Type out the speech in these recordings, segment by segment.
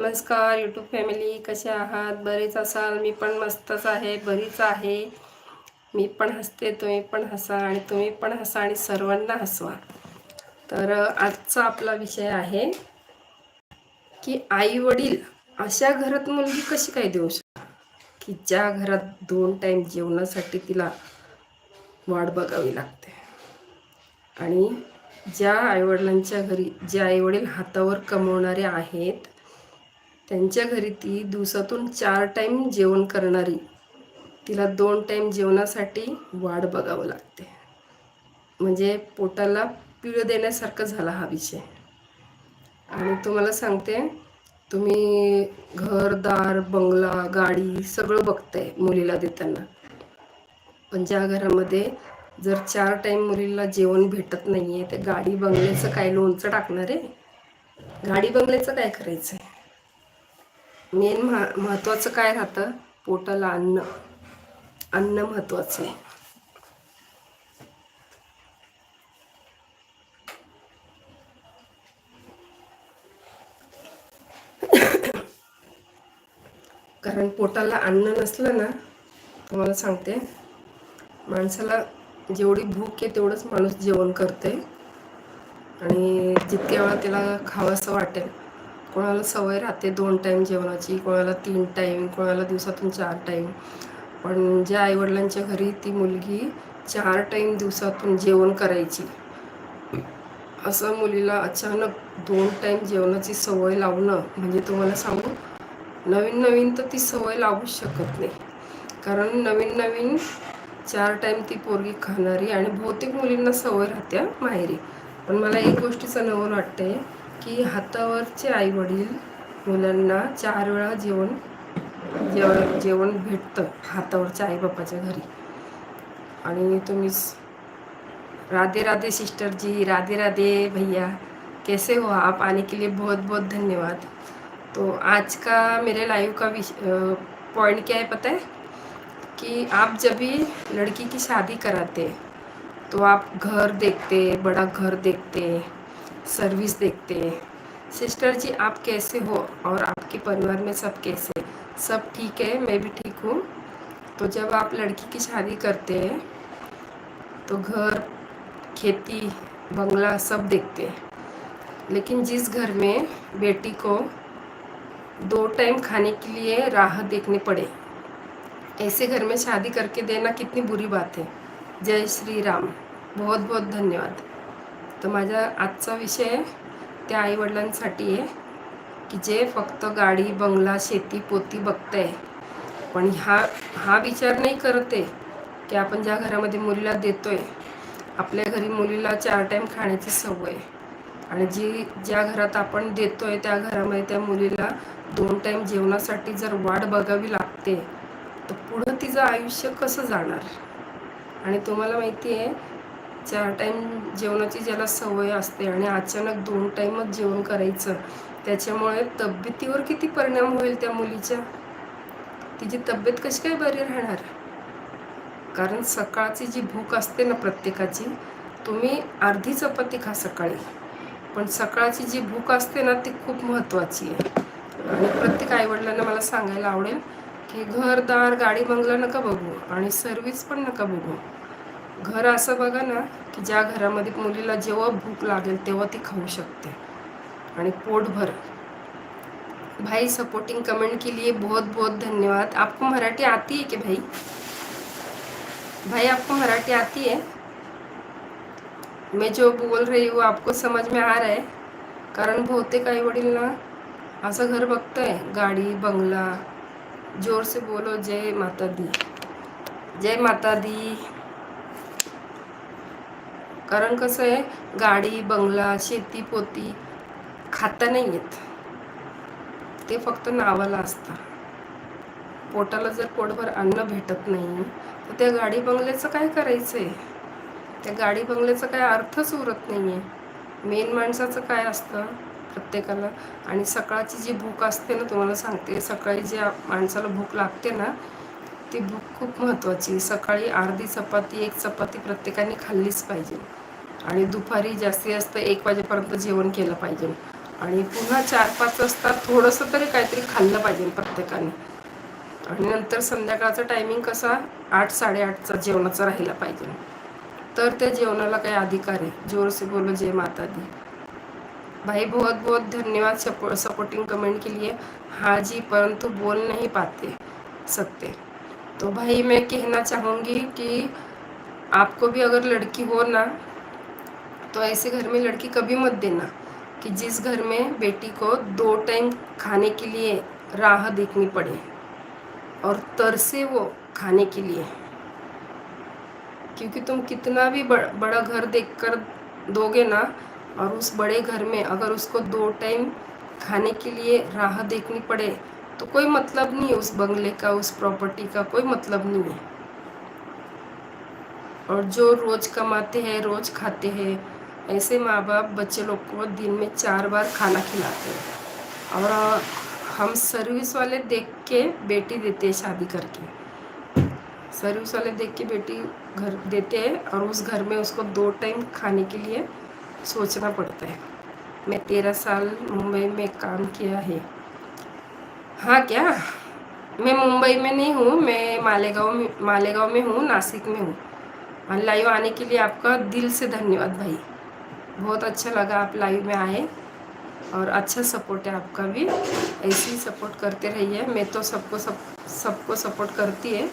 नमस्कार YouTube family कसे आहात? बरेच असाल. मी पण मस्तच आहे. बरीच आहे. मी पण हसते तुम्ही पण हसा आणि तुम्ही पण हसा आणि सर्वांना हसवा. तर आजचा आपला विषय आहे की आई वडील अशा घरात मुलगी कशी काय देऊ शकतात? की ज्या घरात दोन टाईम जेवणासाठी तिला वाट बघावी लागते. आणि ज्या आईवडिलांच्या घरी जे आईवडील हातावर कमवणारे आहेत त्यांच्या घरी ती दिवसातून चार टाईम जेवण करणारी. तिला दोन टाईम जेवणासाठी वाढ बघावं लागते. म्हणजे पोटाला पिळं देण्यासारखं झाला हा विषय. आणि तुम्हाला सांगते तुम्ही घरदार बंगला गाडी सगळं बघताय मुलीला देताना. पण ज्या घरामध्ये जर चार टाईम मुलीला जेवण भेटत नाही आहे ते गाडी बंगल्याचं काय लोणचं टाकणार आहे? गाडी बंगल्याचं काय करायचं आहे मेन महा महत्त्वाचं काय राहतं? पोटाला अन्न. अन्न महत्त्वाचं आहे. कारण पोटाला अन्न नसलं ना तुम्हाला सांगते माणसाला जेवढी भूक आहे तेवढंच माणूस जेवण करते आणि जितक्या वेळा त्याला खावंसं वाटेल कोणाला सवय राहते दोन टाईम जेवणाची कोणाला तीन टाईम कोणाला दिवसातून चार टाईम पण ज्या आईवडिलांच्या घरी ती मुलगी चार टाईम दिवसातून जेवण करायची. असं मुलीला अचानक दोन टाईम जेवणाची सवय लावणं म्हणजे तुम्हाला सांगू नवीन नवीन तर ती सवय लावूच शकत नाही. कारण नवीन नवीन चार टाईम ती पोरगी खाणारी आणि बहुतेक मुलींना सवय राहत्या माहेरी. पण मला एक गोष्टीचं नवल वाटते की हातावरचे आई वडील मुलांना चार वेळा जेवण जेवण जेवण भेटतं हातावरच्या आईबापाच्या घरी. आणि तुम्ही राधे राधे सिस्टर जी राधे राधे भैया कैसे हो आप? आने के लिए बहुत बहुत धन्यवाद. तो आज का मेरे लाइव का पॉइंट क्या है पता है? कि आप जब भी लड़की की शादी कराते तो आप घर देखते बड़ा घर देखते सर्विस देखते हैं। सिस्टर जी, आप कैसे हो? और आपके परिवार में सब कैसे? सब ठीक है? मैं भी ठीक हूँ। तो जब आप लड़की की शादी करते हैं तो घर, खेती, बंगला सब देखते हैं। लेकिन जिस घर में बेटी को दो टाइम खाने के लिए राह देखनी पड़े, ऐसे घर में शादी करके देना कितनी बुरी बात है। जय श्री राम। बहुत बहुत धन्यवाद। तर माझा आजचा विषय त्या आईवडिलांसाठी आहे की जे फक्त गाडी बंगला शेती पोती बघताय. पण हा हा विचार नाही करत आहे की आपण ज्या घरामध्ये मुलीला देतोय आपल्या घरी मुलीला चार टाईम खाण्याची सवय. आणि जी ज्या घरात आपण देतोय त्या घरामध्ये त्या मुलीला दोन टाईम जेवणासाठी जर वाट बघावी लागते तर पुढं तिचं आयुष्य कसं जाणार? आणि तुम्हाला माहिती आहे चार टाईम जेवणाची ज्याला सवय असते आणि अचानक दोन टाईमच जेवण करायचं त्याच्यामुळे तब्येतीवर किती परिणाम होईल त्या मुलीच्या तिची तब्येत कशी काय बरी राहणार? कारण सकाळची जी भूक असते ना प्रत्येकाची तुम्ही अर्धी चपाती खा सकाळी. पण सकाळची जी भूक असते ना ती खूप महत्त्वाची आहे. आणि प्रत्येक आईवडिलांना मला सांगायला आवडेल की घरदार गाडी बंगला नका बघू आणि सर्विस पण नका बघू. घर असं बघा ना की ज्या घरामध्ये मुलीला जेव्हा भूक लागेल तेव्हा ती खाऊ शकते. आणि पोटभर भाई सपोर्टिंग कमेंट के लिए बहुत बहुत धन्यवाद. आपको मराठी आती है क्या भाई? भाई आपको मराठी आती है? मैं जो बोल रही हूँ आपको समझ में आ रहा है? कारण बहुतेक आई वडील ना असं घर बघतंय. गाडी बंगला जोर से बोलो जय माता दी. जय माता दी. कारण कसं आहे गाडी बंगला शेती पोती खाता नाही येत. ते फक्त नावाला असतं. पोटाला जर पोटभर अन्न भेटत नाही तर त्या गाडी बंगल्याचं काय करायचं आहे त्या गाडी बंगल्याचा काय अर्थच उरत नाही आहे मेन माणसाचं काय असतं प्रत्येकाला? आणि सकाळची जी भूक असते ना तुम्हाला सांगते सकाळी ज्या माणसाला भूक लागते ना ती भूक खूप महत्त्वाची सकाळी अर्धी चपाती एक चपाती प्रत्येकाने खाल्लीच पाहिजे. आणि दुपारी जास्तीत जास्त एक वाजेपर्यंत जेवण केलं पाहिजे. आणि पुन्हा चार पाच वाजता थोडंसं तरी काहीतरी खाल्लं पाहिजे प्रत्येकाने. आणि नंतर संध्याकाळचा टायमिंग कसा आठ साडेआठचा जेवणाचा राहिला पाहिजे. तर त्या जेवणाला काही अधिकार आहे. जोरसे बोलो जय माता दी भाई बहुत बहुत धन्यवाद सपो सपोर्टिंग कमेंट के लिए हाँ जी परंतु बोल नहीं पाते सकते तो भाई मैं कहना चाहूँगी कि आपको भी अगर लड़की हो ना तो ऐसे घर में लड़की कभी मत देना कि जिस घर में बेटी को दो टाइम खाने के लिए राह देखनी पड़े और तरसे वो खाने के लिए। क्योंकि तुम कितना भी बड़ा घर देखकर दोगे ना और उस बड़े घर में अगर उसको दो टाइम खाने के लिए राह देखनी पड़े तो कोई मतलब नहीं उस बंगले का, उस प्रॉपर्टी का, कोई मतलब नहीं है। और जो रोज कमाते हैं, रोज खाते हैं ऐसे माँ बाप बच्चे लोग को दिन में चार बार खाना खिलाते हैं। और हम सर्विस वाले देख के बेटी देते हैं शादी करके। सर्विस वाले देख के बेटी घर देते हैं और उस घर में उसको दो टाइम खाने के लिए सोचना पड़ता है। मैं तेरह साल मुंबई में काम किया है। हाँ क्या? मैं मुंबई में नहीं हूँ, मैं मालेगांव में मालेगांव में हूँ, नासिक में हूँ। लाइव आने के लिए आपका दिल से धन्यवाद भाई। बहुत अच्छा लगा आप लाइव में आए और अच्छा सपोर्ट है आपका भी। ऐसे ही सपोर्ट करते रहिए। मैं तो सबको सब, सबको सपोर्ट करती है।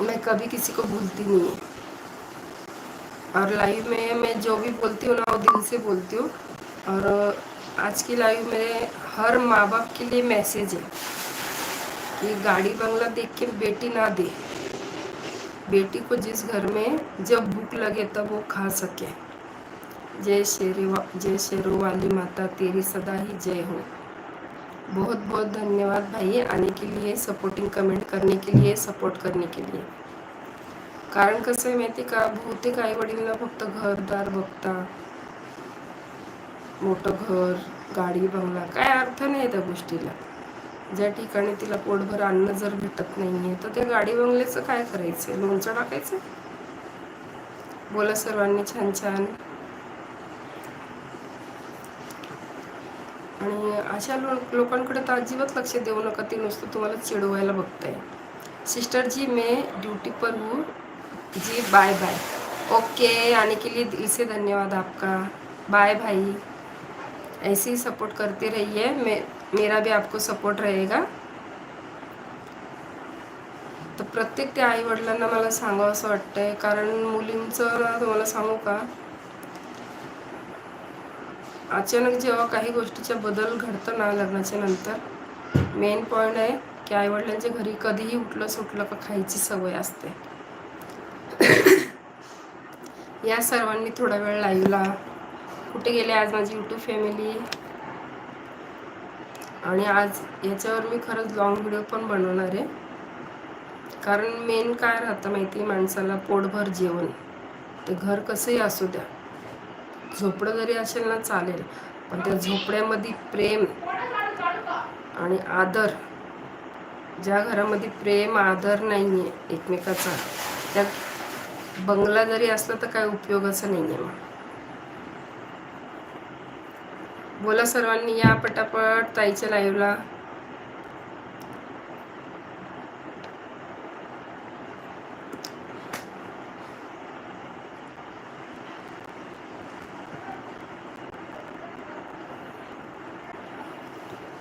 मैं कभी किसी को भूलती नहीं हूँ। और लाइव में मैं जो भी बोलती हूँ ना, वो दिल से बोलती हूँ। और आज की लाइव में हर माँ बाप के लिए मैसेज है कि गाड़ी बंगला देख के बेटी ना दे। बेटी को जिस घर में जब भूख लगे तब वो खा सके। जय शेरी जय शेरों वाली माता तेरी सदा ही जय हो। बहुत बहुत धन्यवाद भाई आने के लिए सपोर्टिंग कमेंट करने के लिए सपोर्ट करने के लिए। कारण कसं आहे माहिती का? बहुतेक आई वडीलना फक्त घरदार बघता। मोठं घर गाडी बंगला काय अर्थ नाही त्या गोष्टीला? ज्या ठिकाणी तिला पोटभर अन्न जर भेटत नाहीये तर त्या गाडी बंगल्याचं काय करायचं लोणचं टाकायचं बोला सर्वांनी छान छान. आणि अशा लो लोकांकडे तर अजिबात लक्ष देऊ नका ते नुसतं तुम्हाला चिडवायला बघताय. सिस्टर जी मैं ड्यूटी पर हूँ. जी बाय बाय. ओके आने के लिए दिल से धन्यवाद आपका. बाय भाई. ऐसे ही सपोर्ट करते रहिए. मैं मेरा भी आपको सपोर्ट रहेगा। तर प्रत्येक त्या आईवडिलांना मला सांगावं असं वाटतंय. कारण मुलींचं तुम्हाला सांगू का? अचानक जेव्हा काही गोष्टीचा बदल घडतं ना लग्नाच्या नंतर मेन पॉईंट आहे की आईवडिलांच्या घरी कधीही उठलं सुटलं का खायची सवय असते. या सर्वांनी थोडा वेळ लाईव्हला कुठे गेले आज माझी यूट्यूब फॅमिली आणि आज याच्यावर मी खरंच लॉंग व्हिडिओ पण बनवणार आहे. कारण मेन काय राहतं माहिती आहे माणसाला पोटभर जेवण ते घर कसंही असू द्या. झोपडं जरी असेल ना चालेल पण त्या झोपड्यामध्ये प्रेम आणि आदर ज्या घरामध्ये प्रेम आदर नाही आहे एकमेकाचा त्या बंगला जरी असला तर काय उपयोगाचा नाही आहे मग. बोला सर्वांनी या पटापट ताईच्या लाईव्हला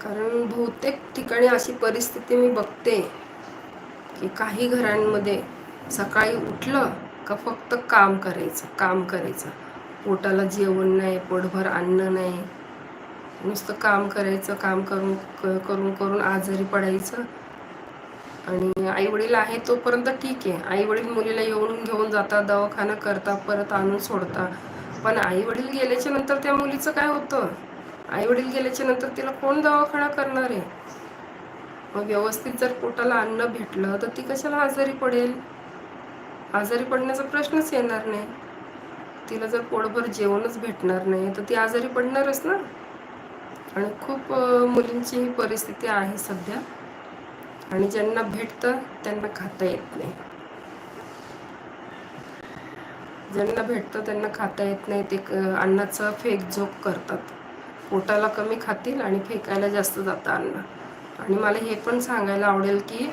कारण बहुतेक ठिकाणी अशी परिस्थिती मी बघते की काही घरांमध्ये सकाळी उठलं का फक्त काम करायचं काम करायचं. पोटाला जेवण नाही पोटभर अन्न नाही. नुसतं काम करायचं काम करून करून करून आजारी पडायचं. आणि आईवडील आहे तोपर्यंत ठीक आहे. आईवडील मुलीला येऊन घेऊन जातात दवाखाना करता परत आणून सोडता पण आईवडील गेल्याच्यानंतर त्या मुलीचं काय होतं? आईवडील गेल्याच्यानंतर तिला कोण दवाखाना करणार आहे? मग व्यवस्थित जर पोटाला अन्न भेटलं तर ती कशाला आजारी पडेल? आजारी पडण्याचा प्रश्नच येणार नाही. तिला जर पोटभर जेवणच भेटणार नाही तर ती आजारी पडणारच ना? आणि खूप मुलींची ही परिस्थिती आहे सध्या. आणि ज्यांना भेटतं त्यांना खाता येत नाही. ज्यांना भेटतं त्यांना खाता येत नाही. ते क अन्नाचा फेक झोप करतात. पोटाला कमी खातील आणि फेकायला जास्त जातं अन्न. आणि मला हे पण सांगायला आवडेल की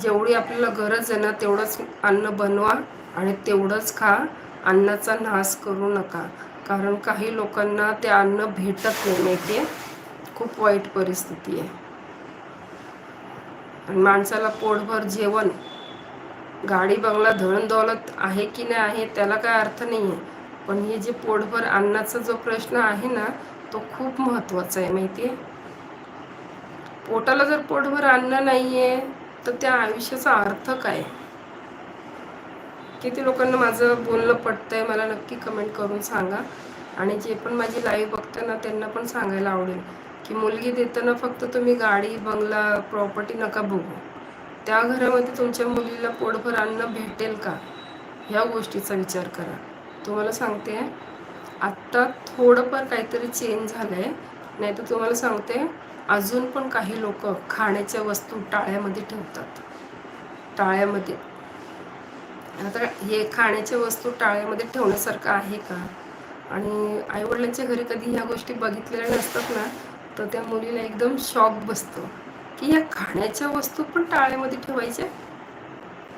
जेवढी आपल्याला गरज आहे ना तेवढंच अन्न बनवा आणि तेवढंच खा. अन्नाचा नाश करू नका. कारण काही लोकांना ते अन्न भेटत नाही माहिती आहे खूप वाईट परिस्थिती आहे. आणि माणसाला पोटभर जेवण गाडी बंगला धन दौलत आहे की नाही आहे त्याला काय अर्थ नाही आहे पण हे जे पोटभर अन्नाचा जो प्रश्न आहे ना तो खूप महत्त्वाचा आहे माहिती आहे पोटाला जर पोटभर अन्न नाही आहे तर त्या आयुष्याचा अर्थ काय? किती लोकांना माझं बोलणं पटतंय मला नक्की कमेंट करून सांगा. आणि जे पण माझी लाईव्ह बघते ना त्यांना पण सांगायला आवडेल. की मुलगी देताना फक्त तुम्ही गाडी बंगला प्रॉपर्टी नका बघू. त्या घरामध्ये तुमच्या मुलीला पोटभर अन्न भेटेल का? ह्या गोष्टीचा विचार करा. तुम्हाला सांगते आत्ता थोडंफार काहीतरी चेंज झालं आहे नाही तर तुम्हाला सांगते अजून पण काही लोक खाण्याच्या वस्तू टाळ्यामध्ये ठेवतात. टाळ्यामध्ये. आता हे खाण्याच्या वस्तू टाळ्यामध्ये ठेवण्यासारखं आहे का? आणि आईवडिलांच्या घरी कधी ह्या गोष्टी बघितलेल्या नसतात ना तर त्या मुलीला एकदम शॉक बसतो की या खाण्याच्या वस्तू पण टाळ्यामध्ये ठेवायच्या?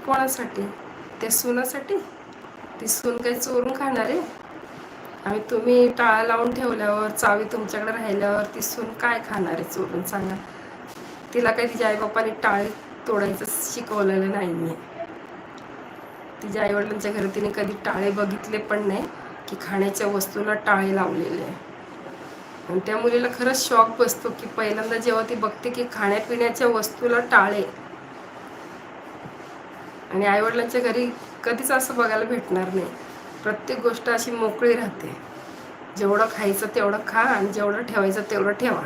कोणासाठी? त्या सुनासाठी? ती सून काही चोरून खाणार आहे? आणि तुम्ही टाळा लावून ठेवल्यावर चावी तुमच्याकडे राहिल्यावर ती सून काय खाणार आहे चोरून? सांगा. तिला काही तिच्या आईबापाने टाळे तोडायचं शिकवलेलं नाही आहे तिच्या आईवडिलांच्या घरी तिने कधी टाळे बघितले पण नाही की खाण्याच्या वस्तूला टाळे लावलेले आहे. आणि त्या मुलीला खरंच शॉक बसतो की पहिल्यांदा जेव्हा ती बघते की खाण्यापिण्याच्या वस्तूला टाळे. आणि आईवडिलांच्या घरी कधीच असं बघायला भेटणार नाही. प्रत्येक गोष्ट अशी मोकळी राहते. जेवढं खायचं तेवढं खा आणि जेवढं ठेवायचं तेवढं ठेवा.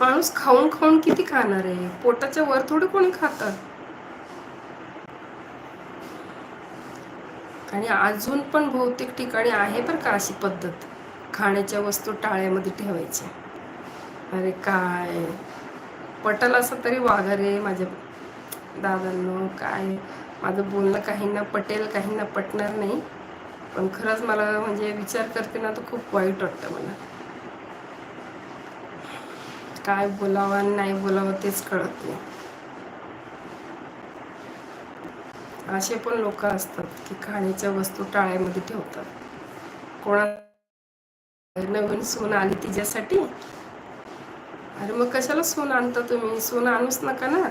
माणूस खाऊन खाऊन किती खाणार आहे? पोटाच्या वर थोडं कोणी खातं? आणि अजून पण बहुतेक ठिकाणी आहे बरं का अशी पद्धत. खाण्याच्या वस्तू टाळ्यामध्ये ठेवायच्या. अरे काय? पटल असं तरी वाघ रे माझ्या दादांनो काय? माझं बोलणं काहींना पटेल काहींना पटणार नाही. पण खरंच मला म्हणजे विचार करते ना तर खूप वाईट वाटतं मला. काय बोलावं आणि नाही बोलावं तेच कळत नाही. असे पण लोक असतात की खाण्याच्या वस्तू टाळ्यामध्ये ठेवतात. कोणा नवीन सून आली तिच्यासाठी? अरे मग कशाला सून आणता तुम्ही? सून आणूच नका ना.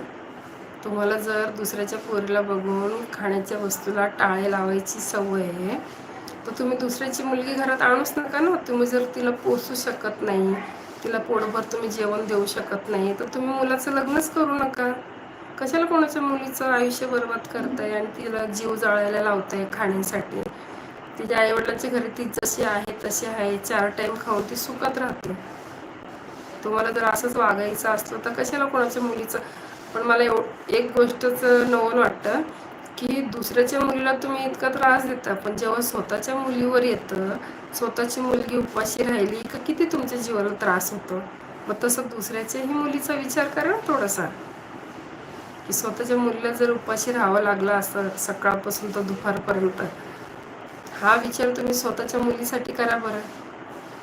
तुम्हाला जर दुसऱ्याच्या पोरीला बघून खाण्याच्या वस्तूला टाळे लावायची सवय आहे तर तुम्ही दुसऱ्याची मुलगी घरात आणूच नका ना. तुम्ही जर तिला पोसू शकत नाही तिला पोटभर तुम्ही जेवण देऊ शकत नाही तर तुम्ही मुलाचं लग्नच करू नका. कशाला कोणाच्या मुलीचं आयुष्य बरबाद करताय आणि तिला जीव जाळायला लावताय खाण्यासाठी? तिच्या आईवडिलांच्या घरी ती जशी आहे तशी आहे. चार टाइम खाऊन ती सुखात राहते. तुम्हाला जर असंच वागायचं असलं तर कशाला कोणाच्या मुलीचं? पण मला एव एक गोष्टच नवल वाटतं की दुसऱ्याच्या मुलीला तुम्ही इतका त्रास देता पण जेव्हा स्वतःच्या मुलीवर येतं स्वतःची मुलगी उपाशी राहिली का किती तुमच्या जीवाला त्रास होतो? मग तसं दुसऱ्याच्याही मुलीचा विचार करा थोडासा. की स्वतःच्या मुलीला जर उपाशी राहावं लागलं असं सकाळपासून तर दुपारपर्यंत हा विचार तुम्ही स्वतःच्या मुलीसाठी करा बरं.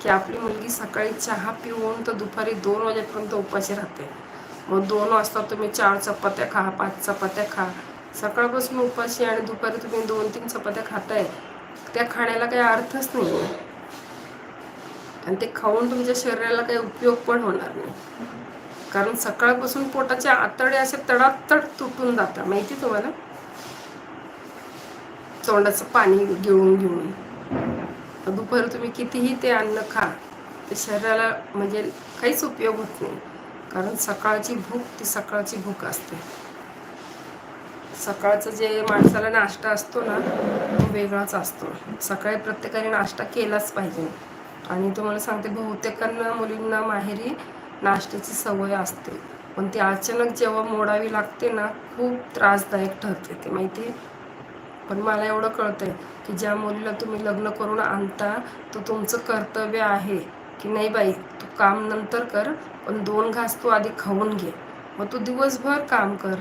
की आपली मुलगी सकाळी चहा पिऊन तर दुपारी दोन वाजेपर्यंत उपाशी राहते. मग दोन वाजता तुम्ही चार चपात्या खा पाच चपात्या खा. सकाळपासून उपाशी आणि दुपारी तुम्ही दोन तीन चपात्या खाताय. त्या खाण्याला काही अर्थच नाही आहे आणि ते खाऊन तुमच्या शरीराला काही उपयोग पण होणार नाही. कारण सकाळपासून पोटाचे आतडे असे तडातड तुटून जातात. माहिती तुम्हाला? तोंडाचं पाणी गिळून घेऊन. दुपारी तुम्ही कितीही ते अन्न खा ते शरीराला म्हणजे काहीच उपयोग होत नाही. कारण सकाळची भूक ती सकाळची भूक असते. सकाळचं जे माणसाला नाश्ता असतो ना तो वेगळाच असतो. सकाळी प्रत्येकाने नाश्ता केलाच पाहिजे. आणि तुम्हाला सांगते बहुतेकांना मुलींना माहेरी नाश्त्याची सवय असते. पण ती अचानक जेव्हा मोडावी लागते ना खूप त्रासदायक ठरते ते माहिती आहे? पण मला एवढं कळतंय की ज्या मुलीला तुम्ही लग्न करून आणता तो तुमचं कर्तव्य आहे की नाही बाई तू काम नंतर कर पण दोन घास तू आधी खाऊन घे. मग तू दिवसभर काम कर.